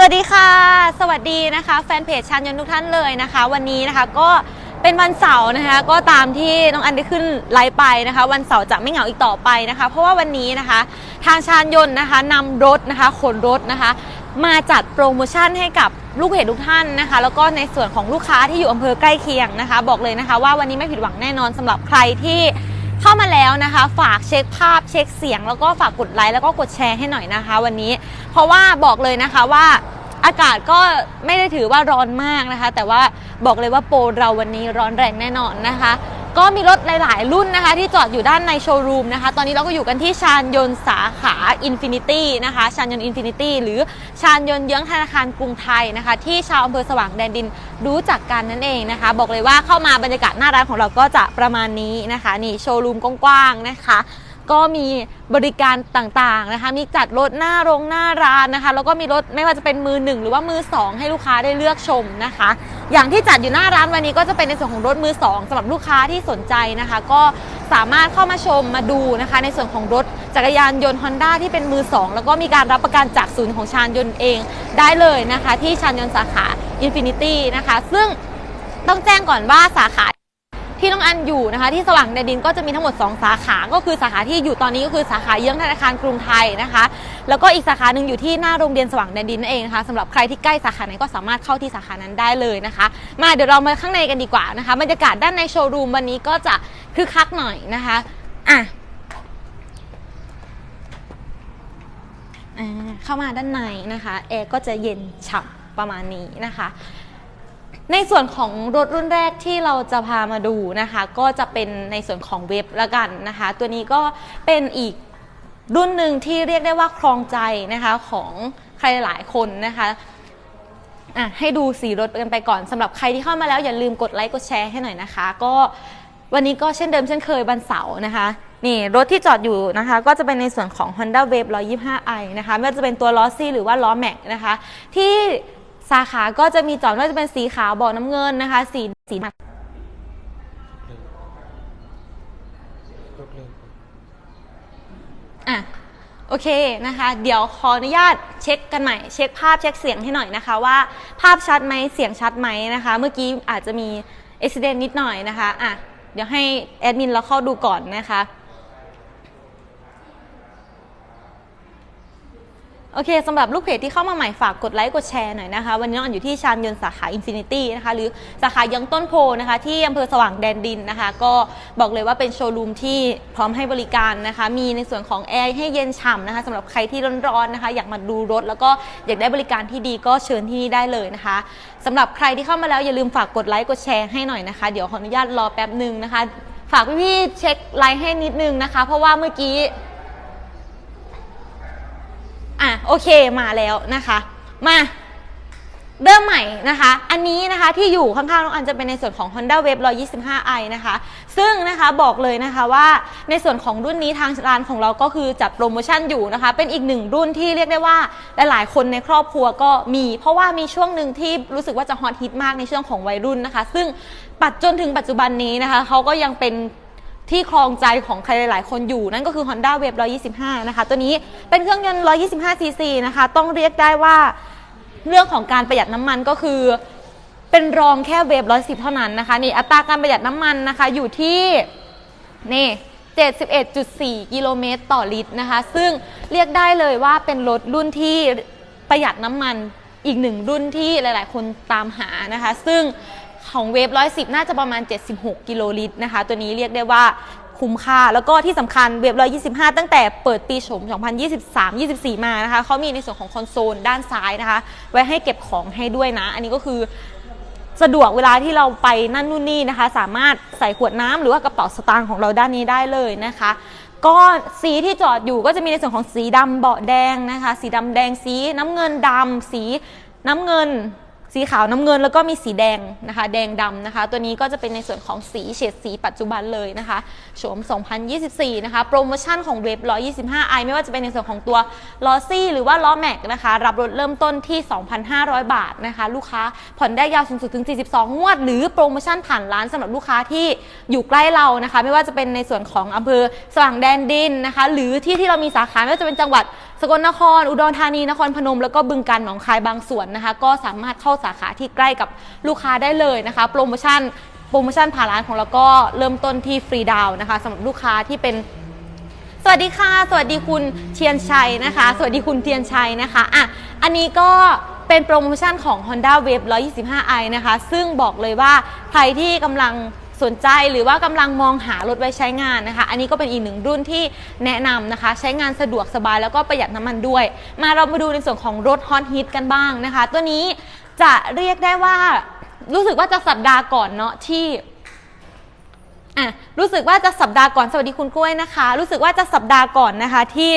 วัสดีค่ะ สวัสดีนะคะ แฟนเพจชานยนต์ทุกท่านเลยนะคะ วันนี้นะคะก็เป็นวันเสาร์นะคะ ก็ตามที่น้องอันได้ขึ้นไลฟ์ไปนะคะ วันเสาร์จะไม่เหงาอีกต่อไปนะคะ เพราะว่าวันนี้นะคะ ทางชานยนต์นะคะนำรถนะคะขนรถนะคะ มาจัดโปรโมชั่นให้กับลูกเพจทุกท่านนะคะ แล้วก็ในส่วนของลูกค้าที่อยู่อำเภอใกล้เคียงนะคะ บอกเลยนะคะ ว่าวันนี้ไม่ผิดหวังแน่นอนสำหรับใครที่ เข้ามาแล้วนะคะ ฝากเช็คภาพเช็คเสียง แล้วก็ฝากกดไลค์แล้วก็กดแชร์ให้หน่อยนะคะ วันนี้ เพราะว่าบอกเลยนะคะว่าอากาศก็ไม่ได้ถือว่าร้อนมากนะคะ แต่ว่าบอกเลยว่าโปรเราวันนี้ร้อนแรงแน่นอนนะคะ ก็มีรถหลาย ๆ รุ่นนะคะ ที่จอดอยู่ด้านในโชว์รูมนะคะ ตอนนี้เราก็อยู่กันที่ชานยนต์สาขา Infinity นะคะชานยนต์ Infinity หรือชานยนต์เยื้องธนาคารกรุงไทยนะคะ ที่ชาวอำเภอสว่างแดนดินรู้จักกันนั่นเองนะคะ บอกเลยว่าเข้ามาบรรยากาศหน้าร้านของเราก็จะประมาณนี้นะคะนี่โชว์รูมกว้างๆนะคะก็มีบริการต่างๆนะคะ มีจัดรถหน้าโรงหน้าร้านนะคะ แล้วก็มีรถไม่ว่าจะเป็นมือหนึ่งหรือว่ามือสองให้ลูกค้าได้เลือกชมนะคะ อย่างที่จัดอยู่หน้าร้านวันนี้ก็จะเป็นในส่วนของรถมือสองสำหรับลูกค้าที่สนใจนะคะ ก็สามารถเข้ามาชมมาดูนะคะ ในส่วนของรถจักรยานยนต์ Honda ที่เป็นมือสองแล้วก็มีการรับประกันจากศูนย์ของชานยนต์เองได้เลยนะคะ ที่ชานยนต์สาขา Infinity นะคะ ซึ่งต้องแจ้งก่อนว่าสาขา ที่น้องอันอยู่นะคะ ที่สว่างแดนดินก็จะมีทั้งหมด 2 สาขา ก็คือสาขาที่อยู่ตอนนี้ก็คือสาขาเยื้องธนาคารกรุงไทยนะคะ แล้วก็อีกสาขาหนึ่งอยู่ที่หน้าโรงเรียนสว่างแดนดินนั่นเองนะคะสำหรับใครที่ใกล้สาขาไหนก็สามารถเข้าที่สาขานั้นได้เลยนะคะ มาเดี๋ยวเรามาข้างในกันดีกว่านะคะบรรยากาศด้านในโชว์รูมวันนี้ก็จะคึกคักหน่อยนะคะอะอ่าเข้ามาด้านในนะคะแอร์ก็จะเย็นฉ่ำประมาณนี้นะคะ ในส่วนของรถรุ่นแรกที่เราจะพามาดูนะคะ ก็จะเป็นในส่วนของเว็บละกันนะคะ ตัวนี้ก็เป็นอีกรุ่นหนึ่งที่เรียกได้ว่าครองใจนะคะของใครหลายคนนะคะอะให้ดูสีรถกันไปก่อนสำหรับใครที่เข้ามาแล้วอย่าลืมกดไลค์กดแชร์ให้หน่อยนะคะ ก็วันนี้ก็เช่นเดิมเช่นเคยวันเสาร์นะคะ นี่รถที่จอดอยู่นะคะ ก็จะเป็นในส่วนของ Honda Wave 125i นะคะไม่ว่าจะเป็นตัวล้อซี่หรือว่าล้อแม็กนะคะ ที่ สาขาก็จะมีจอดไม่ว่าจะเป็นสีขาวบอกน้ำเงินนะคะ สีสีดำยกเลิกอะโอเคนะคะ เดี๋ยวขออนุญาตเช็คกันใหม่ เช็คภาพเช็คเสียงให้หน่อยนะคะ ว่าภาพชัดไหมเสียงชัดไหมนะคะ เมื่อกี้อาจจะมีอุบิเหตุนิดหน่อยนะคะอะเดี๋ยวให้แอดมินเราเข้าดูก่อนนะคะ โอเคสำหรับลูกเพจที่เข้ามาใหม่ฝากกดไลค์กดแชร์หน่อยนะคะ วันนี้น้องอันอยู่ที่ชานยนต์สาขา Infinity นะคะ หรือสาขายังต้นโพนะคะ ที่อำเภอสว่างแดนดินนะคะ ก็บอกเลยว่าเป็นโชว์รูมที่พร้อมให้บริการนะคะ มีในส่วนของแอร์ให้เย็นฉ่ำนะคะสำหรับใครที่ร้อนๆนะคะ อยากมาดูรถ แล้วก็อยากได้บริการที่ดีก็เชิญที่นี่ได้เลยนะคะสำหรับใครที่เข้ามาแล้วอย่าลืมฝากกดไลค์กดแชร์ให้หน่อยนะคะเดี๋ยวขออนุญาตรอแป๊บหนึ่งนะคะ ฝากพี่ๆเช็คไลค์ให้นิดนึงนะคะ เพราะว่าเมื่อกี้ โอเคมาแล้วนะคะ มาเริ่มใหม่นะคะ อันนี้นะคะที่อยู่ข้างๆน้องอันจะเป็นในส่วนของ Honda Wave 125i นะคะ ซึ่งนะคะบอกเลยนะคะว่าในส่วนของรุ่นนี้ทางร้านของเราก็คือจัดโปรโมชั่นอยู่นะคะ เป็นอีกหนึ่งรุ่นที่เรียกได้ว่าหลายๆคนในครอบครัวก็มี เพราะว่ามีช่วงหนึ่งที่รู้สึกว่าจะฮอตฮิตมากในช่วงของวัยรุ่นนะคะ ซึ่งปัจจนถึงปัจจุบันนี้นะคะเขาก็ยังเป็น ที่ครองใจของใครหลาย ๆ คนอยู่ นั่นก็คือ Honda Wave 125 นะคะ ตัวนี้เป็นเครื่องยนต์ 125 cc นะคะ ต้องเรียกได้ว่าเรื่องของการประหยัดน้ำมันก็คือ เป็นรองแค่เวฟ110 เท่านั้นนะคะ นี่อัตราการประหยัดน้ำมันนะคะ อยู่ที่นี่71.4 กิโลเมตรต่อลิตรนะคะ ซึ่งเรียกได้เลยว่าเป็นรถรุ่นที่ประหยัดน้ำมันอีกหนึ่งรุ่นที่หลาย ๆ คนตามหานะคะ ซึ่ง ของเวฟ110น่าจะประมาณ 76 กิโลลิตรนะคะ ตัวนี้เรียกได้ว่าคุ้มค่า แล้วก็ที่สำคัญเวฟ125ตั้งแต่เปิดปีโฉม 2023-24 มานะคะเขามีในส่วนของคอนโซลด้านซ้ายนะคะ ไว้ให้เก็บของให้ด้วยนะ อันนี้ก็คือสะดวกเวลาที่เราไปนั่นนู่นนี่นะคะ สามารถใส่ขวดน้ำหรือว่ากระเป๋าสตางค์ของเราด้านนี้ได้เลยนะคะ ก็สีที่จอดอยู่ก็จะมีในส่วนของสีดำเบาะแดงนะคะ สีดำแดงสีน้ำเงินดำสีน้ำเงิน สีขาวน้ำเงินแล้วก็มีสีแดงนะคะ แดงดำนะคะ ตัวนี้ก็จะเป็นในส่วนของสีเฉดสีปัจจุบันเลยนะคะโฉม 2024 นะคะ โปรโมชั่นของเว็บ 125i ไม่ว่าจะเป็นในส่วนของตัวล้อซี่หรือว่าล้อแม็กนะคะ รับรถเริ่มต้นที่ 2,500 บาทนะคะ ลูกค้าผ่อนได้ยาวสูงสุดถึง 42 งวด หรือโปรโมชั่นผ่านร้านสำหรับลูกค้าที่อยู่ใกล้เรานะคะ ไม่ว่าจะเป็นในส่วนของอำเภอสว่างแดนดินนะคะ หรือที่ที่เรามีสาขาไม่ว่าจะเป็นจังหวัด สกลนคร อุดรธานี นครพนม แล้วก็บึงกาฬหนองคายบางส่วนนะคะ ก็สามารถเข้าสาขาที่ใกล้กับลูกค้าได้เลยนะคะ โปรโมชั่น โปรโมชั่นผ่านร้านของเราก็เริ่มต้นที่ฟรีดาวน์นะคะสำหรับลูกค้าที่เป็นสวัสดีค่ะ สวัสดีคุณเทียนชัยนะคะ สวัสดีคุณเทียนชัยนะคะอะอันนี้ก็เป็นโปรโมชั่นของ Honda Wave 125i นะคะ ซึ่งบอกเลยว่าใครที่กำลัง สนใจหรือว่ากำลังมองหารถไว้ใช้งานนะคะ อันนี้ก็เป็นอีกหนึ่งรุ่นที่แนะนำนะคะ ใช้งานสะดวกสบายแล้วก็ประหยัดน้ำมันด้วย มาเรามาดูในส่วนของรถฮอตฮิตกันบ้างนะคะ ตัวนี้จะเรียกได้ว่ารู้สึกว่าจะสัปดาห์ก่อนเนาะที่อะรู้สึกว่าจะสัปดาห์ก่อนสวัสดีคุณกล้วยนะคะ รู้สึกว่าจะสัปดาห์ก่อนนะคะที่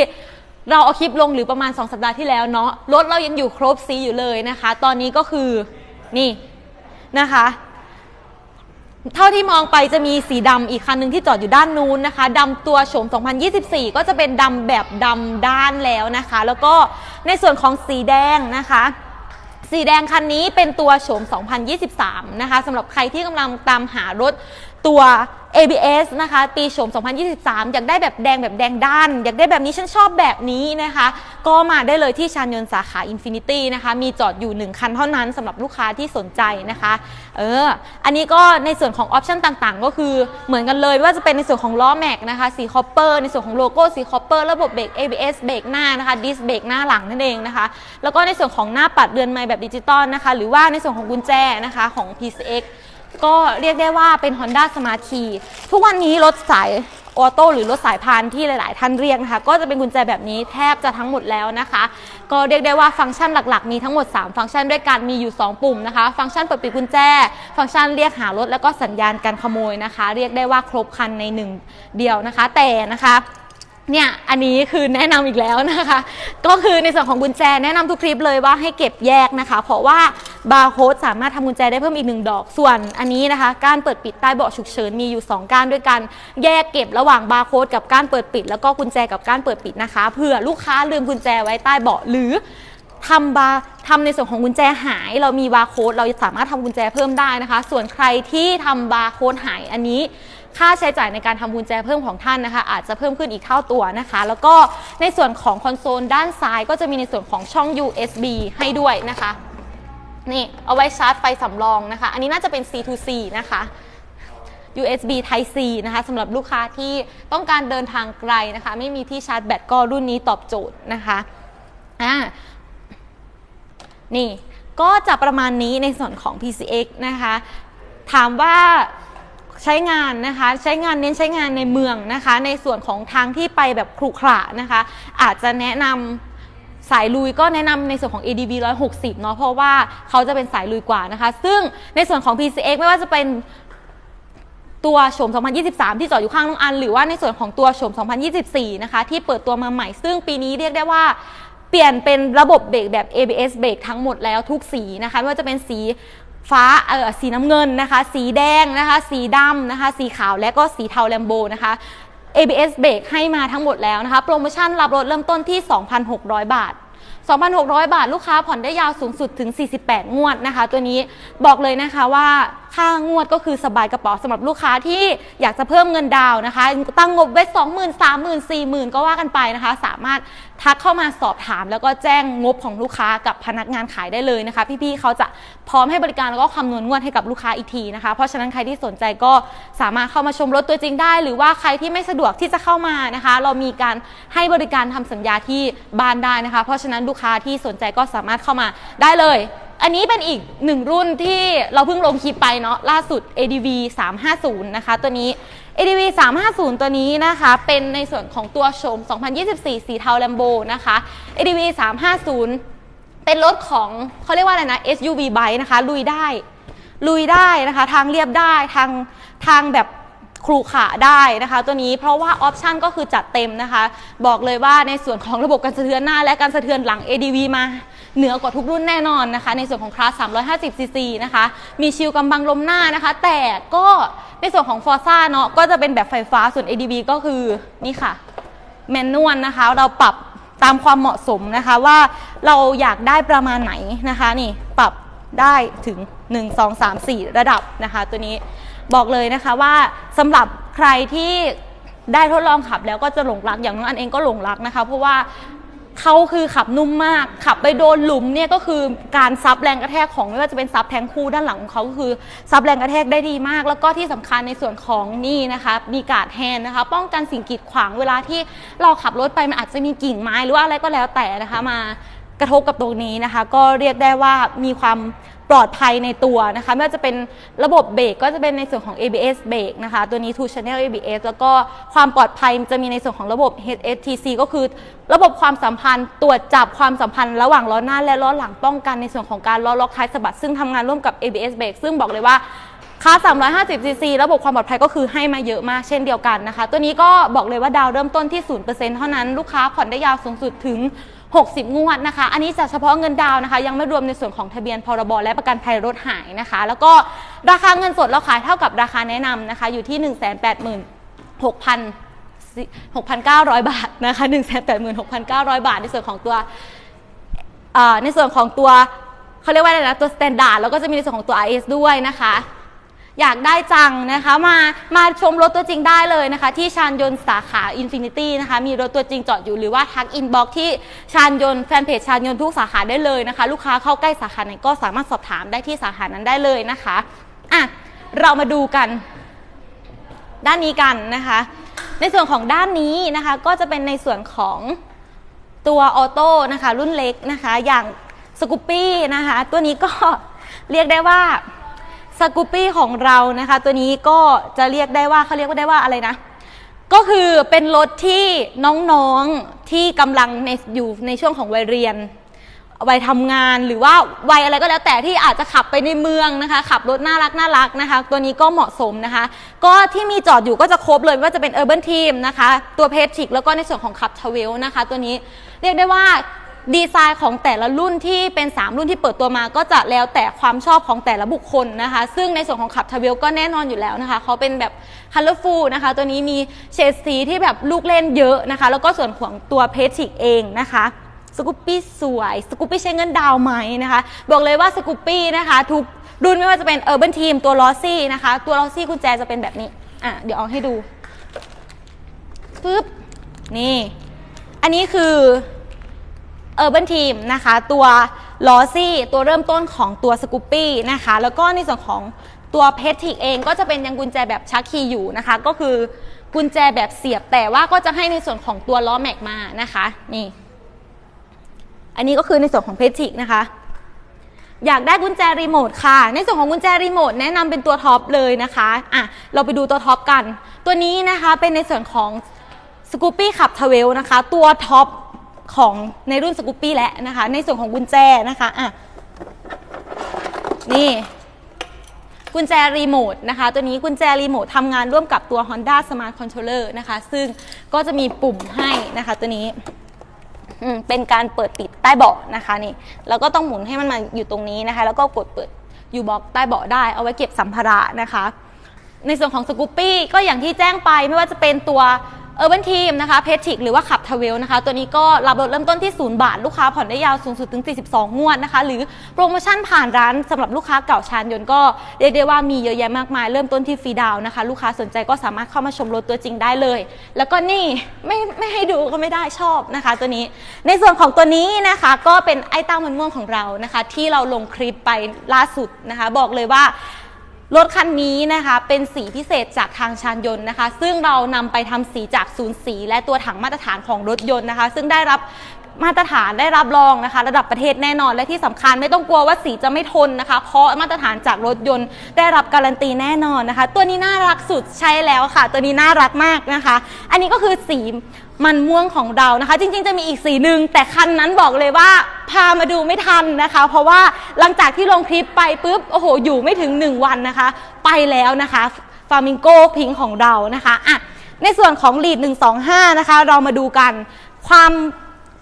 เราเอาคลิปลงหรือประมาณ 2 สัปดาห์ที่แล้วเนาะรถเรายังอยู่ครบสีอยู่เลยนะคะ ตอนนี้ก็คือนี่นะคะ เท่าที่มองไปจะมีสีดำอีกคันหนึ่งที่จอดอยู่ด้านนู้นนะคะดำตัวโฉม 2024 ก็จะเป็นดำแบบดำด้านแล้วนะคะ แล้วก็ในส่วนของสีแดงนะคะ สีแดงคันนี้เป็นตัวโฉม 2023 นะคะสำหรับใครที่กำลังตามหารถ ตัว ABS นะคะ ปีโฉม 2023 อยากได้แบบแดงแบบแดงด้าน อยากได้แบบนี้ฉันชอบแบบนี้นะคะ ก็มาได้เลยที่ชานยน์สาขา Infinity นะคะ มีจอดอยู่ 1 คันเท่านั้นสำหรับลูกค้าที่สนใจนะคะ เออ อันนี้ก็ในส่วนของออปชันต่างๆ ก็คือเหมือนกันเลยว่าจะเป็นในส่วนของล้อแม็กนะคะ สีคอปเปอร์ในส่วนของโลโก้สีคอปเปอร์ระบบเบรก ABS เบรกหน้านะคะดิสเบรกหน้าหลังนั่นเองนะคะ แล้วก็ในส่วนของหน้าปัดเรือนไม้แบบดิจิตอลนะคะ หรือว่าในส่วนของกุญแจนะคะของ PCX ก็เรียกได้ว่าเป็น Honda Smart Key ทุกวันนี้รถสายออโต้หรือรถสายพานที่หลาย ๆ ท่านเรียกนะคะ ก็จะเป็นกุญแจแบบนี้แทบจะทั้งหมดแล้วนะคะ ก็เรียกได้ว่าฟังก์ชันหลัก ๆ มีทั้งหมด 3 ฟังก์ชันด้วยกันมีอยู่ 2 ปุ่มนะคะ ฟังก์ชันเปิดปิดกุญแจ ฟังก์ชันเรียกหารถแล้วก็สัญญาณการขโมยนะคะ เรียกได้ว่าครบคันในหนึ่งเดียวนะคะ แต่นะคะ เนี่ยอันนี้คือแนะนำอีกแล้วนะคะ ก็คือในส่วนของกุญแจแนะนำทุกคลิปเลยว่าให้เก็บแยกนะคะ เพราะว่าบาร์โค้ดสามารถทำกุญแจได้เพิ่มอีกหนึ่งดอก ส่วนอันนี้นะคะ การเปิดปิดใต้เบาะฉุกเฉินมีอยู่ 2ก้านด้วยกัน แยกเก็บระหว่างบาร์โค้ดกับก้านเปิดปิด แล้วก็กุญแจกับก้านเปิดปิดนะคะ เผื่อลูกค้าลืมกุญแจไว้ใต้เบาะหรือทำบาร์ทำในส่วนของกุญแจหาย เรามีบาร์โค้ดเราสามารถทำกุญแจเพิ่มได้นะคะ ส่วนใครที่ทำบาร์โค้ดหายอันนี้ ค่าใช้จ่ายในการทำกุญแจเพิ่มของท่านนะคะ อาจจะเพิ่มขึ้นอีกเท่าตัวนะคะ แล้วก็ในส่วนของคอนโซลด้านซ้ายก็จะมีในส่วนของช่อง USB ให้ด้วยนะคะ นี่เอาไว้ชาร์จไฟสำรองนะคะ อันนี้น่าจะเป็น C to C นะคะ USB Type C นะคะสำหรับลูกค้าที่ต้องการเดินทางไกลนะคะ ไม่มีที่ชาร์จแบตก็รุ่นนี้ตอบโจทย์นะคะอ่านี่ก็จะประมาณนี้ในส่วนของ PCX นะคะ ถามว่า ใช้งานนะคะใช้งานเน้นใช้งานในเมืองนะคะ ในส่วนของทางที่ไปแบบขรุขระนะคะ อาจจะแนะนำสายลุยก็แนะนำในส่วนของ ADV 160 เนาะเพราะว่าเขาจะเป็นสายลุยกว่านะคะ ซึ่งในส่วนของ PCX ไม่ว่าจะเป็นตัวโฉม 2023 ที่จอดอยู่ข้างน้องอัน หรือว่าในส่วนของตัวโฉม 2024 นะคะ ที่เปิดตัวมาใหม่ ซึ่งปีนี้เรียกได้ว่าเปลี่ยนเป็นระบบเบรกแบบ ABS เบรกทั้งหมดแล้วทุกสีนะคะ ไม่ว่าจะเป็นสี ฟ้าเออสีน้ำเงินนะคะ สีแดงนะคะ สีดำนะคะ สีขาวและก็สีเทาแลมโบนะคะ ABS เบรกให้มาทั้งหมดแล้วนะคะ โปรโมชั่นรับรถเริ่มต้นที่ 2,600 บาท 2,600 บาท ลูกค้าผ่อนได้ยาวสูงสุดถึง 48 งวดนะคะ ตัวนี้บอกเลยนะคะว่า ค่างวดก็คือสบายกระเป๋าสำหรับลูกค้าที่อยากจะเพิ่มเงินดาวนะคะ ตั้งงบไว้ 20,000 30,000 40,000 ก็ว่ากันไปนะคะ สามารถทักเข้ามาสอบถาม แล้วก็แจ้งงบของลูกค้ากับพนักงานขายได้เลยนะคะ พี่ๆเขาจะพร้อมให้บริการแล้วก็คำนวณงวดให้กับลูกค้าอีกทีนะคะ เพราะฉะนั้นใครที่สนใจก็สามารถเข้ามาชมรถตัวจริงได้ หรือว่าใครที่ไม่สะดวกที่จะเข้ามานะคะ เรามีการให้บริการทำสัญญาที่บ้านได้นะคะ เพราะฉะนั้นลูกค้าที่สนใจก็สามารถเข้ามาได้เลย อันนี้เป็นอีกหนึ่งรุ่นที่เราเพิ่งลงคลิปไปเนาะล่าสุด ADV 350นะคะตัวนี้ ADV 350 ตัวนี้นะคะเป็นในส่วนของตัวโฉม 2024 สีเทาแลมโบนะคะ ADV 350 เป็นรถของเขาเรียกว่าอะไรนะ SUV bike นะคะ ลุยได้ ลุยได้นะคะ ทางเรียบได้ทางทางแบบครูขาได้นะคะ ตัวนี้เพราะว่าออปชันก็คือจัดเต็มนะคะ บอกเลยว่าในส่วนของระบบการสะเทือนหน้าและการสะเทือนหลัง ADV มา เหนือกว่าทุกรุ่นแน่นอนนะคะ ในส่วนของคลาส 350 ซีซีนะคะ มีชิลกำบังลมหน้านะคะ แต่ก็ในส่วนของ f o r z a เนาะก็จะเป็นแบบไฟฟ้าส่วน ADV ก็คือนี่ค่ะแมนนวลนะคะ เราปรับตามความเหมาะสมนะคะว่าเราอยากได้ประมาณไหนนะคะนี่ปรับได้ถึง 1 2 3 4 ระดับนะคะ ตัวนี้บอกเลยนะคะว่าสำหรับใครที่ได้ทดลองขับแล้วก็จะหลงรักอย่างน้องอันเองก็หลงรักนะคะ เพราะว่า เขาคือขับนุ่มมาก ขับไปโดนหลุมเนี่ยก็คือการซับแรงกระแทกของไม่ว่าจะเป็นซับแทงคู่ด้านหลังของเขาก็คือซับแรงกระแทกได้ดีมาก แล้วก็ที่สำคัญในส่วนของนี่นะคะมีการ์ดแฮนด์นะคะ ป้องกันสิ่งกีดขวางเวลาที่เราขับรถไปมันอาจจะมีกิ่งไม้หรือว่าอะไรก็แล้วแต่นะคะมา กระทบกับตรงนี้นะคะ ก็เรียกได้ว่ามีความปลอดภัยในตัวนะคะ ไม่ว่าจะเป็นระบบเบรกก็จะเป็นในส่วนของ ABS เบรกนะคะ ตัวนี้ Two Channel ABS แล้วก็ความปลอดภัยจะมีในส่วนของระบบ HSTC ก็คือ ระบบความสัมพันธ์ตรวจจับความสัมพันธ์ระหว่างล้อหน้าและล้อหลังป้องกันในส่วนของการล้อล็อกท้ายสะบัดซึ่งทำงานร่วมกับ ABS เบรกซึ่งบอกเลยว่าค่า350ซีซีระบบความปลอดภัยก็คือให้มาเยอะมากเช่นเดียวกันนะคะ ตัวนี้ก็บอกเลยว่าดาวเริ่มต้นที่ 0%เท่านั้น ลูกค้าผ่อนได้ยาวสูงสุดถึง 60 งวดนะคะ อันนี้จะเฉพาะเงินดาวนะคะ ยังไม่รวมในส่วนของทะเบียนพรบและประกันภัยรถหายนะคะ แล้วก็ราคาเงินสดเราขายเท่ากับราคาแนะนำนะคะ อยู่ที่ 1 8 6 0 0 6,900 บาทนะคะ186,900 บาทในส่วนของตัวในส่วนของตัวเขาเรียกว่าอะไรนะตัวสแตนดาร์ดแล้วก็จะมีในส่วนของตัว IS ด้วยนะคะ อยากได้จังนะคะมามาชมรถตัวจริงได้เลยนะคะ ที่ชานยนต์สาขา Infinity นะคะมีรถตัวจริงจอดอยู่หรือว่าทักอินบ็อกที่ชานยนต์แฟนเพจชานยนต์ทุกสาขาได้เลยนะคะ ลูกค้าเข้าใกล้สาขาไหนก็สามารถสอบถามได้ที่สาขานั้นได้เลยนะคะอะเรามาดูกัน ด้านนี้กันนะคะ ในส่วนของด้านนี้นะคะก็จะเป็นในส่วนของตัวออโต้นะคะรุ่นเล็กนะคะ อย่างสกูปปี้นะคะ ตัวนี้ก็เรียกได้ว่า สกูปปี้ของเรานะคะ ตัวนี้ก็จะเรียกได้ว่าเขาเรียกว่าได้ว่าอะไรนะ ก็คือเป็นรถที่น้องๆที่กำลังในอยู่ในช่วงของวัยเรียนวัยทำงานหรือว่าวัยอะไรก็แล้วแต่ที่อาจจะขับไปในเมืองนะคะ ขับรถน่ารักน่ารักนะคะ ตัวนี้ก็เหมาะสมนะคะ ก็ที่มีจอดอยู่ก็จะครบเลยว่าจะเป็น Urban Team นะคะ ตัวเพจิกแล้วก็ในส่วนของขับทเวลนะคะ ตัวนี้เรียกได้ว่า ดีไซน์ของแต่ละรุ่นที่เป็น 3 รุ่นที่เปิดตัวมาก็จะแล้วแต่ความชอบของแต่ละบุคคลนะคะ ซึ่งในส่วนของขับทเวลก็แน่นอนอยู่แล้วนะคะเขาเป็นแบบ colorful นะคะ ตัวนี้มีเฉดสีที่แบบลูกเล่นเยอะนะคะ แล้วก็ส่วนของตัวเพจิกเองนะคะสกูปปี้สวย สกูปปี้ใช้เงินดาวไหมนะคะ บอกเลยว่าสกูปปี้นะคะทุกรุ่นไม่ว่าจะเป็น Urban Team ตัวลอซี่นะคะ ตัวลอซี่กุญแจจะเป็นแบบนี้ อะ เดี๋ยวเอาให้ดูปึ๊บนี่ อันนี้คือ Urban Team นะคะตัวลอซี่ตัวเริ่มต้นของตัวสกูปปี้นะคะแล้วก็ในส่วนของตัวเพทิกเองก็จะเป็นยังกุญแจแบบชักคีย์อยู่นะคะ ก็คือกุญแจแบบเสียบแต่ว่าก็จะให้ในส่วนของตัวล้อแม็กมานะคะนี่อันนี้ก็คือในส่วนของเพจิกนะคะอยากได้กุญแจรีโมทค่ะ ในส่วนของกุญแจรีโมทแนะนำเป็นตัวท็อปเลยนะคะอะเราไปดูตัวท็อปกัน ตัวนี้นะคะเป็นในส่วนของสกูปปี้ขับทเวลนะคะ ตัวท็อป ของในรุ่นสกูปปี้แหละนะคะ ในส่วนของกุญแจนะคะอะนี่กุญแจรีโมทนะคะ ตัวนี้กุญแจรีโมททำงานร่วมกับตัว Honda Smart Controller นะคะ ซึ่งก็จะมีปุ่มให้นะคะตัวนี้เป็นการเปิดปิดใต้เบาะนะคะนี่แล้วก็ต้องหมุนให้มันมาอยู่ตรงนี้นะคะ แล้วก็กดเปิดอยู่บล็อกใต้เบาะได้ เอาไว้เก็บสัมภาระนะคะ ในส่วนของสกูปปี้ก็อย่างที่แจ้งไปไม่ว่าจะเป็นตัว Urban Team นะคะเพทิกหรือว่าขับทเวลนะคะ ตัวนี้ก็รับลดเริ่มต้นที่ 0 บาท ลูกค้าผ่อนได้ยาวสูงสุดถึง 42 งวดนะคะ หรือโปรโมชั่นผ่านร้านสำหรับลูกค้าเก่าชานยนต์ก็เรียกได้ว่ามีเยอะแยะมากมาย เริ่มต้นที่ฟรีดาวน์นะคะ ลูกค้าสนใจก็สามารถเข้ามาชมรถตัวจริงได้เลย แล้วก็นี่ไม่ไม่ให้ดูก็ไม่ได้ชอบนะคะ ตัวนี้ ในส่วนของตัวนี้นะคะ ก็เป็นไอ้เต้ามันม่วงของเรานะคะ ที่เราลงคลิปไปล่าสุดนะคะ บอกเลยว่า รถคันนี้นะคะเป็นสีพิเศษจากทางชานยนต์นะคะ ซึ่งเรานำไปทำสีจากศูนย์สี และตัวถังมาตรฐานของรถยนต์นะคะ ซึ่งได้รับ มาตรฐานได้รับรองนะคะ ระดับประเทศแน่นอน และที่สำคัญไม่ต้องกลัวว่าสีจะไม่ทนนะคะ เพราะมาตรฐานจากรถยนต์ได้รับการันตีแน่นอนนะคะ ตัวนี้น่ารักสุดใช่แล้วค่ะ ตัวนี้น่ารักมากนะคะ อันนี้ก็คือสีมันม่วงของเรานะคะ จริงๆ จะมีอีกสีหนึ่งแต่คันนั้นบอกเลยว่าพามาดูไม่ทันนะคะ เพราะว่าหลังจากที่ลงคลิปไปปุ๊บโอ้โหอยู่ไม่ถึง 1 วันนะคะ ไปแล้วนะคะฟามิงโกพิงของเรานะคะอะในส่วนของลีด125 นะคะ เรามาดูกันความ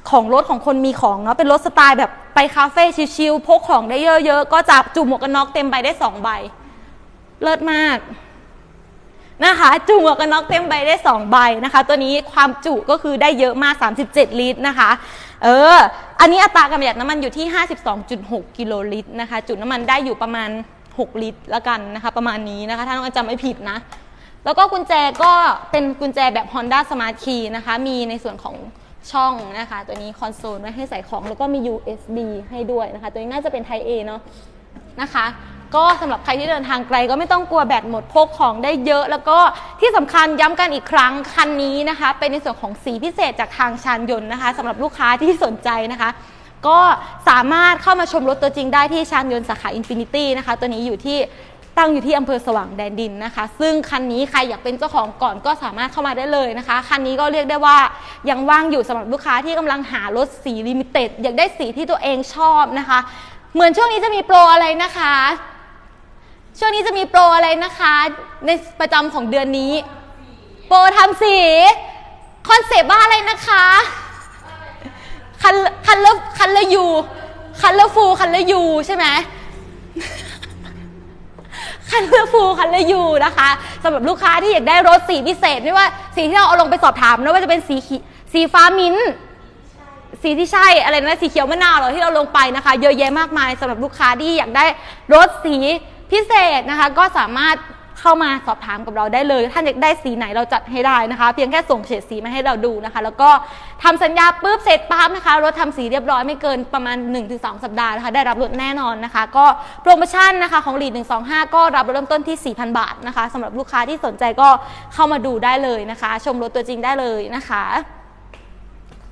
ของรถของคนมีของเนาะเป็นรถสไตล์แบบไปคาเฟ่ชิลๆพกของได้เยอะๆก็จับจุ่มหมวกกันน็อกเต็มใบได้2ใบ เลิศมากนะคะจุ่มหมวกกันน็อกเต็มใบได้2ใบนะคะ ตัวนี้ความจุก็คือได้เยอะมาก 37 ลิตรนะคะเอออันนี้อัตราการประหยัดน้ำมันอยู่ที่ 52.6 กิโลลิตรนะคะ จุน้ำมันได้อยู่ประมาณ 6 ลิตรละกันนะคะ ประมาณนี้นะคะ ถ้าน้องจำไม่ผิดนะ แล้วก็กุญแจก็เป็นกุญแจแบบ Honda Smart Key นะคะ มีในส่วนของ ช่องนะคะ ตัวนี้คอนโซลไว้ให้ใส่ของแล้วก็มี USB ให้ด้วยนะคะ ตัวนี้น่าจะเป็น Type A เนาะนะคะ ก็สำหรับใครที่เดินทางไกลก็ไม่ต้องกลัวแบตหมดพกของได้เยอะ แล้วก็ที่สำคัญย้ำกันอีกครั้งคันนี้นะคะ เป็นในส่วนของสีพิเศษจากทางชานยนต์นะคะสำหรับลูกค้าที่สนใจนะคะก็สามารถเข้ามาชมรถตัวจริงได้ที่ชานยนต์สาขา Infinity นะคะ ตัวนี้อยู่ที่ ตั้งอยู่ที่อำเภอสว่างแดนดินนะคะ ซึ่งคันนี้ใครอยากเป็นเจ้าของก่อนก็สามารถเข้ามาได้เลยนะคะ คันนี้ก็เรียกได้ว่ายังว่างอยู่สำหรับลูกค้าที่กำลังหารถสีลิมิเต็ดอยากได้สีที่ตัวเองชอบนะคะ เหมือนช่วงนี้จะมีโปรอะไรนะคะ ช่วงนี้จะมีโปรอะไรนะคะ ในประจำของเดือนนี้ โปรทำสีคอนเซปต์ว่าอะไรนะคะคันคันเลคันเลยูคันเลฟูคันเลยูใช่ไหม คันเลือกฟูคันเลือยูนะคะสำหรับลูกค้าที่อยากได้รถสีพิเศษ ไม่ว่าสีที่เราเอาลงไปสอบถามไม่ว่าจะเป็นสีสีฟ้ามิ้นสีที่ใช่อะไรนะสีเขียวมะนาวเหรอที่เราลงไปนะคะ เยอะแยะมากมายสำหรับลูกค้าที่อยากได้รถสีพิเศษนะคะ ก็สามารถ เข้ามาสอบถามกับเราได้เลย ท่านอยากได้สีไหนเราจัดให้ได้นะคะ เพียงแค่ส่งเฉดสีมาให้เราดูนะคะ แล้วก็ทำสัญญาปุ๊บเสร็จปั๊บนะคะรถทำสีเรียบร้อยไม่เกินประมาณ 1-2 สัปดาห์นะคะได้รับรถแน่นอนนะคะ ก็โปรโมชั่นนะคะของลีด125 ก็รับรถเริ่มต้นที่ 4,000 บาทนะคะสำหรับลูกค้าที่สนใจก็เข้ามาดูได้เลยนะคะ ชมรถตัวจริงได้เลยนะคะ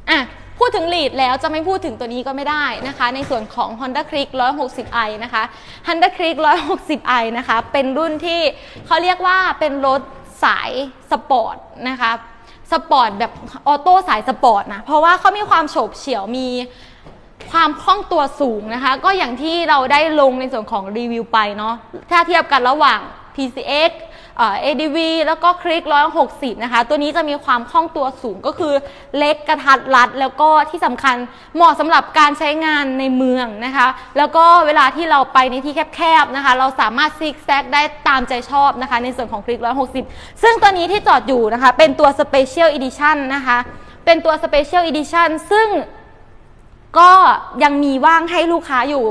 อะ พูดถึงลีดแล้วจะไม่พูดถึงตัวนี้ก็ไม่ได้นะคะ ในส่วนของ Honda Click 160i นะคะ Honda Click 160i นะคะ เป็นรุ่นที่เขาเรียกว่าเป็นรถสายสปอร์ตนะคะสปอร์ตแบบออโต้สายสปอร์ตนะเพราะว่าเขามีความโฉบเฉี่ยวมีความคล่องตัวสูงนะคะ ก็อย่างที่เราได้ลงในส่วนของรีวิวไปเนาะถ้าเทียบกันระหว่าง PCX ADV แล้วก็คลิก 160 นะคะ ตัวนี้จะมีความคล่องตัวสูงก็คือเล็กกระทัดรัด แล้วก็ที่สำคัญเหมาะสำหรับการใช้งานในเมืองนะคะ แล้วก็เวลาที่เราไปในที่แคบๆนะคะ เราสามารถซิกแซกได้ตามใจชอบนะคะ ในส่วนของคลิก 160 ซึ่งตัวนี้ที่จอดอยู่นะคะ เป็นตัว Special Edition นะคะ เป็นตัว Special Edition ซึ่ง ก็ยังมีว่างให้ลูกค้าอยู่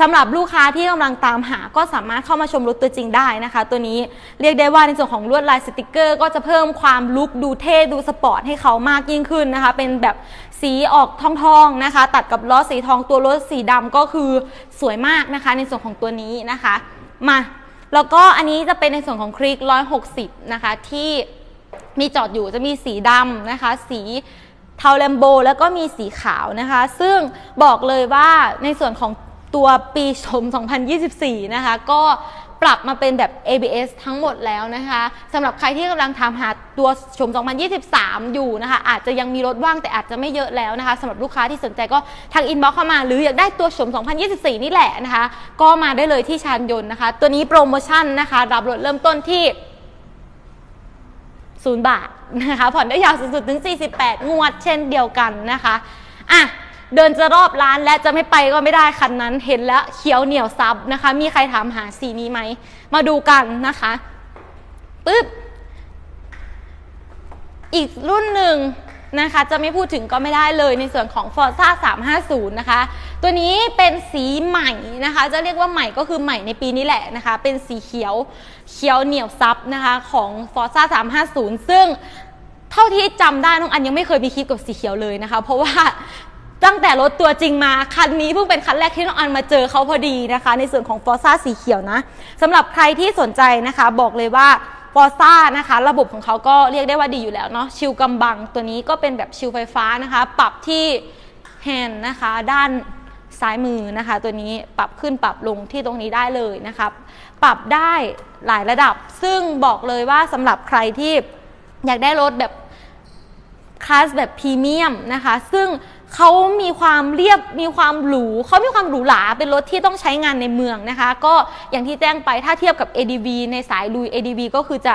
สำหรับลูกค้าที่กำลังตามหา ก็สามารถเข้ามาชมรถตัวจริงได้นะคะ ตัวนี้เรียกได้ว่าในส่วนของลวดลายสติกเกอร์ ก็จะเพิ่มความลุคดูเท่ดูสปอร์ตให้เขามากยิ่งขึ้นนะคะ เป็นแบบสีออกทองๆนะคะ ตัดกับล้อสีทองตัวรถสีดำก็คือสวยมากนะคะ ในส่วนของตัวนี้นะคะ มาแล้วก็อันนี้จะเป็นในส่วนของคลิก160 นะคะ ที่มีจอดอยู่จะมีสีดำนะคะ สี เทาแลมโบแล้วก็มีสีขาวนะคะ ซึ่งบอกเลยว่าในส่วนของตัวปีชม 2024 นะคะ ก็ปรับมาเป็นแบบ ABS ทั้งหมดแล้วนะคะสำหรับใครที่กำลังถามหาตัวชม 2023 อยู่นะคะ อาจจะยังมีรถว่างแต่อาจจะไม่เยอะแล้วนะคะสำหรับลูกค้าที่สนใจก็ทางอินบ็อกเข้ามาหรืออยากได้ตัวชม 2024 นี่แหละนะคะ ก็มาได้เลยที่ชานยนต์นะคะ ตัวนี้โปรโมชั่นนะคะ รับรถเริ่มต้นที่ ศูนย์บาทนะคะผ่อนได้ยาวสุดๆถึง 48 งวดเช่นเดียวกันนะคะอะเดินจะรอบร้านและจะไม่ไปก็ไม่ได้คันนั้น เห็นแล้วเขียวเหนียวซับนะคะ มีใครถามหาสีนี้ไหม มาดูกันนะคะปึ๊บอีกรุ่นหนึ่ง นะคะ จะไม่พูดถึงก็ไม่ได้เลยในส่วนของ Forza 350 นะคะ ตัวนี้เป็นสีใหม่นะคะ จะเรียกว่าใหม่ก็คือใหม่ในปีนี้แหละนะคะ เป็นสีเขียวเขียวเหนียวซับนะคะของ Forza 350 ซึ่งเท่าที่จำได้น้องอันยังไม่เคยมีคลิปกับสีเขียวเลยนะคะ เพราะว่าตั้งแต่รถตัวจริงมา คันนี้เพิ่งเป็นคันแรกที่น้องอันมาเจอเขาพอดีนะคะ ในส่วนของ Forza สีเขียวนะสำหรับใครที่สนใจนะคะ บอกเลยว่า ฟอซ่านะคะ ระบบของเขาก็เรียกได้ว่าดีอยู่แล้วเนาะชิลกำบังตัวนี้ก็เป็นแบบชิลไฟฟ้านะคะ ปรับที่แฮนด์นะคะ ด้านซ้ายมือนะคะ ตัวนี้ปรับขึ้นปรับลงที่ตรงนี้ได้เลยนะคะปรับได้หลายระดับ ซึ่งบอกเลยว่าสำหรับใครที่อยากได้รถแบบคลาสแบบพรีเมียมนะคะ ซึ่ง เขามีความเรียบมีความหรูเขามีความหรูหราเป็นรถที่ต้องใช้งานในเมืองนะคะ ก็อย่างที่แจ้งไปถ้าเทียบกับ ADV ในสายลุย ADV ก็คือจะ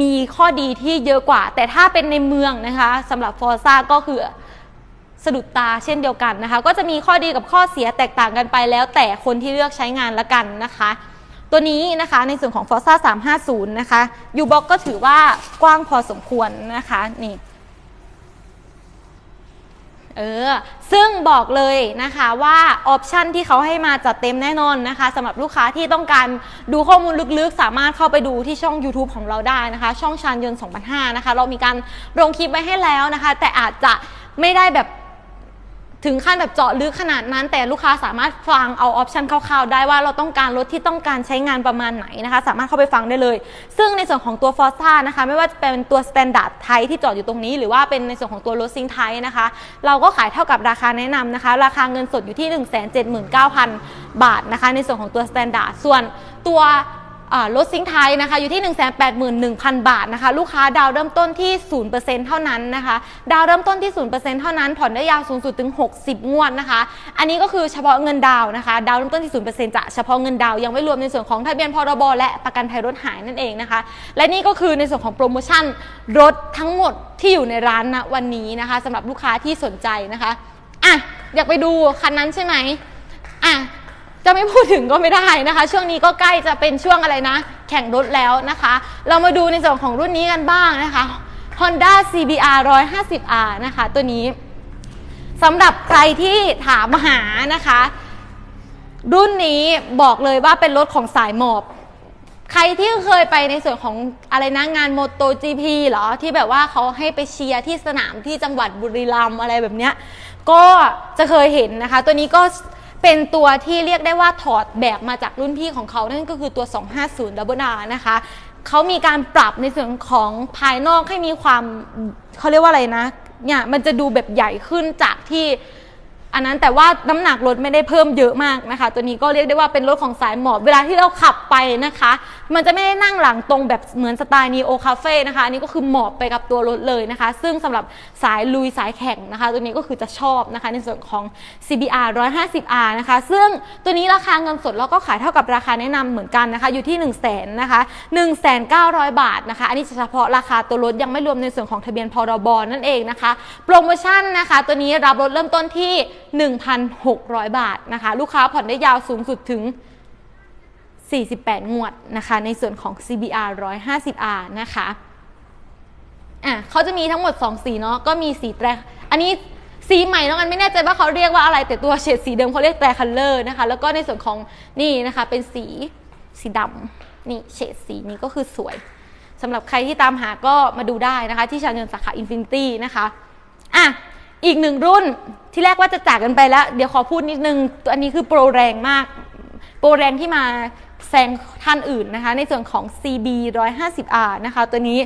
มีข้อดีที่เยอะกว่า แต่ถ้าเป็นในเมืองนะคะสำหรับ Forza ก็คือสะดุดตาเช่นเดียวกันนะคะ ก็จะมีข้อดีกับข้อเสียแตกต่างกันไปแล้ว แต่คนที่เลือกใช้งานละกันนะคะ ตัวนี้นะคะในส่วนของ Forza 350 นะคะยูบ็อกก็ถือว่ากว้างพอสมควรนะคะนี่ เออ ซึ่งบอกเลยนะคะว่าออปชันที่เขาให้มาจัดเต็มแน่นอนนะคะสำหรับลูกค้าที่ต้องการดูข้อมูลลึกๆ สามารถเข้าไปดูที่ช่อง YouTube ของเราได้นะคะ ช่องชานยนต์2005นะคะ เรามีการลงคลิปไว้ให้แล้วนะคะ แต่อาจจะไม่ได้แบบ ถึงขั้นแบบเจาะลึกขนาดนั้น แต่ลูกค้าสามารถฟังเอาออปชันคร่าวๆได้ว่าเราต้องการรถที่ต้องการใช้งานประมาณไหนนะคะ สามารถเข้าไปฟังได้เลย ซึ่งในส่วนของตัว f o r z a นะคะ ไม่ว่าจะเป็นตัว Standard ไทยที่จอดอยู่ตรงนี้ หรือว่าเป็นในส่วนของตัวรถซิงไทยนะคะ เราก็ขายเท่ากับราคาแนะนำนะคะ ราคาเงินสดอยู่ที่ 179,000 บาทนะคะ ในส่วนของตัว Standard ส่วนตัว รถซิงไทยนะคะอยู่ที่ 181,000 บาทนะคะ ลูกค้าดาวเริ่มต้นที่ 0%เท่านั้นนะคะ ดาวเริ่มต้นที่ 0%เท่านั้น ผ่อนได้ยาวสูงสุดถึง 60 งวดนะคะ อันนี้ก็คือเฉพาะเงินดาวนะคะ ดาวเริ่มต้นที่ 0%จะเฉพาะเงินดาวยังไม่รวมในส่วนของทะเบียนพรบและประกันภัยรถหายนั่นเองนะคะ และนี่ก็คือในส่วนของโปรโมชั่นรถทั้งหมดที่อยู่ในร้านณวันนี้นะคะสำหรับลูกค้าที่สนใจนะคะอะอยากไปดูคันนั้นใช่ไหมอะ จะไม่พูดถึงก็ไม่ได้นะคะ ช่วงนี้ก็ใกล้จะเป็นช่วงอะไรนะ แข่งรถแล้วนะคะ เรามาดูในส่วนของรุ่นนี้กันบ้างนะคะ Honda CBR 150R นะคะ ตัวนี้สำหรับใครที่ถามหานะคะ รุ่นนี้บอกเลยว่าเป็นรถของสายหมอบ ใครที่เคยไปในส่วนของอะไรนะงานโมโต GP เหรอ ที่แบบว่าเขาให้ไปเชียร์ที่สนามที่จังหวัดบุรีรัมย์อะไรแบบเนี้ยก็จะเคยเห็นนะคะ ตัวนี้ก็ เป็นตัวที่เรียกได้ว่าถอดแบบมาจากรุ่นพี่ของเขา นั่นก็คือตัว 250 Double R นะคะ เขามีการปรับในส่วนของภายนอกให้มีความเขาเรียกว่าอะไรนะ เนี่ยมันจะดูแบบใหญ่ขึ้นจากที่อันนั้นแต่ว่าน้ำหนักรถไม่ได้เพิ่มเยอะมากนะคะ ตัวนี้ก็เรียกได้ว่าเป็นรถของสายหมอบเวลาที่เราขับไปนะคะมันจะไม่ได้นั่งหลังตรงแบบเหมือนสไตล์นีโอคาเฟ่นะคะอันนี้ก็คือเหมอบไปกับตัวรถเลยนะคะ ซึ่งสำหรับสายลุยสายแข่งนะคะ ตัวนี้ก็คือจะชอบนะคะ ในส่วนของ CBR 150R นะคะ ซึ่งตัวนี้ราคาเงินสดเราก็ขายเท่ากับราคาแนะนำเหมือนกันนะคะ อยู่ที่ 1 0 0 0 0แสนนะคะ1 9 0 0 บาทนะคะ อันนี้เฉพาะราคาตัวรถยังไม่รวมในส่วนของทะเบียนพรบนั่นเองนะคะ โปรโมชั่นนะคะ ตัวนี้รับรถเริ่มต้นที่ 1,600 บาทนะคะ ลูกค้าผ่อนได้ยาวสูงสุดถึง 48 งวดนะคะ ในส่วนของ CBR 150R นะคะอะเขาจะมีทั้งหมด 2 สีเนาะก็มีสีแตรอันนี้สีใหม่น้องอันไม่แน่ใจว่าเขาเรียกว่าอะไร แต่ตัวเฉดสีเดิมเขาเรียกแตรคัลเลอร์นะคะ แล้วก็ในส่วนของนี่นะคะเป็นสีสีดำนี่เฉดสีนี้ก็คือสวยสำหรับใครที่ตามหาก็มาดูได้นะคะ ที่ชานยนต์สาขา Infinity นะคะอะอีกหนึ่งรุ่นที่แรกว่าจะจากกันไปแล้ว เดี๋ยวขอพูดนิดนึงตัวอันนี้คือโปรแรงมาก โปรแรงที่มา ซงท่านอื่นนะคะ ในส่วนของ CB 150R นะคะ ตัวนี้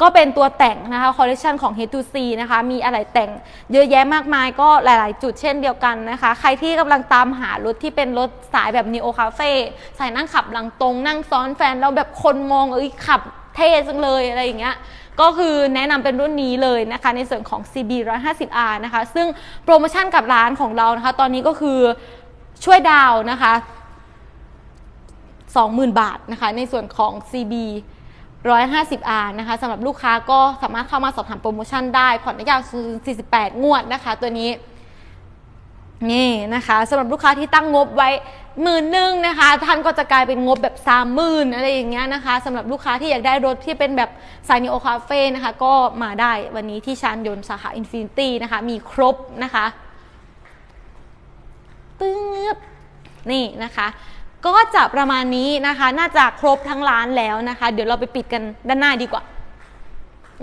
ก็เป็นตัวแต่งนะคะคอลเลคชันของ H2C นะคะ มีอะไรแต่งเยอะแยะมากมายก็หลาย ๆ จุดเช่นเดียวกันนะคะ ใครที่กำลังตามหารถที่เป็นรถสายแบบ Neo Cafe สายนั่งขับหลังตรง นั่งซ้อนแฟน แล้วแบบคนมองเอ้ยขับเท่จังเลยอะไรอย่างเงี้ยก็คือแนะนำเป็นรุ่นนี้เลยนะคะ ในส่วนของ CB 150R นะคะ ซึ่งโปรโมชั่นกับร้านของเรานะคะ ตอนนี้ก็คือช่วยดาวน์นะคะ 20,000 บาทนะคะในส่วนของ CB 150R นะคะสำหรับลูกค้าก็สามารถเข้ามาสอบถามโปรโมชั่นได้ผ่อนได้ยาวสูงสุด48 งวดนะคะ ตัวนี้นี่นะคะสำหรับลูกค้าที่ตั้งงบไว้หมื่นหนึ่งนะคะ ท่านก็จะกลายเป็นงบแบบสามหมื่นอะไรอย่างเงี้ยนะคะสำหรับลูกค้าที่อยากได้รถที่เป็นแบบสายนิโอคาเฟ่นะคะ ก็มาได้วันนี้ที่ชานยนต์สาขาอินฟินิตี้นะคะ มีครบนะคะตึ๊บนี่นะคะ ก็จะประมาณนี้นะคะ น่าจะครบทั้งร้านแล้วนะคะ เดี๋ยวเราไปปิดกันด้านหน้าดีกว่า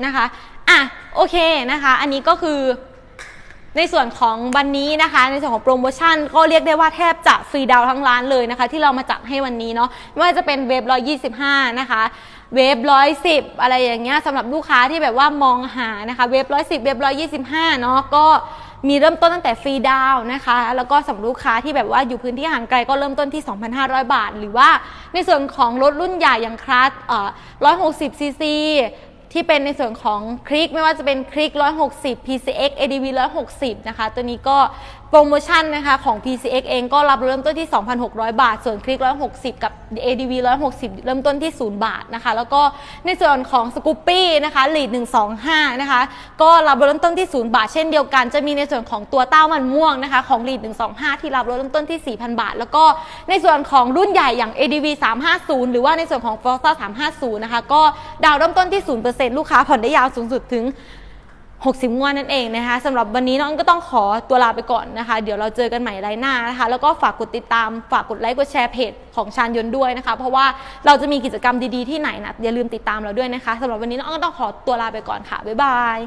นะคะอะโอเคนะคะ อันนี้ก็คือในส่วนของวันนี้นะคะ ในส่วนของโปรโมชั่นก็เรียกได้ว่าแทบจะฟรีดาวทั้งร้านเลยนะคะ ที่เรามาจัดให้วันนี้เนาะไม่ว่าจะเป็นเวฟ125นะคะเวฟ110อะไรอย่างเงี้ยสำหรับลูกค้าที่แบบว่ามองหานะคะ เวฟ110เวฟ125เนาะก็ มีเริ่มต้นตั้งแต่ฟรีดาวนะคะ แล้วก็สำหรับลูกค้าที่แบบว่าอยู่พื้นที่ห่างไกลก็เริ่มต้นที่ 2,500 บาท หรือว่าในส่วนของรถรุ่นใหญ่อย่างคลาส160ซีซีที่เป็นในส่วนของคลิกไม่ว่าจะเป็นคลิก 160 PCX ADV 160 นะคะ ตัวนี้ก็ โปรโมชั่นนะคะของ PCX เองก็รับเริ่มต้นที่ 2,600 บาท ส่วนคลิก 160 กับ ADV 160 เริ่มต้นที่ 0 บาทนะคะ แล้วก็ในส่วนของ s c o o p y นะคะ Lead 125 นะคะ ก็รับเริ่มต้นที่ 0 บาท เช่นเดียวกัน จะมีในส่วนของตัวเต้ามันม่วงนะคะ ของ Lead 125 ที่รับเริ่มต้นที่ 4,000 บาท แล้วก็ในส่วนของรุ่นใหญ่อย่าง ADV 350 หรือว่าในส่วนของ Forza 350 นะคะ ก็ดาวน์เริ่มต้นที่ 0%ลูกค้าผ่อนได้ยาวสูงสุดถึง 60 งวดนั่นเองนะคะสำหรับวันนี้น้องก็ต้องขอตัวลาไปก่อนนะคะ เดี๋ยวเราเจอกันใหม่ไลน์หน้านะคะ แล้วก็ฝากกดติดตามฝากกดไลค์กดแชร์เพจของชานยนด้วยนะคะ เพราะว่าเราจะมีกิจกรรมดีๆที่ไหนนะอย่าลืมติดตามเราด้วยนะคะสำหรับวันนี้น้องก็ต้องขอตัวลาไปก่อนค่ะบ๊ายบาย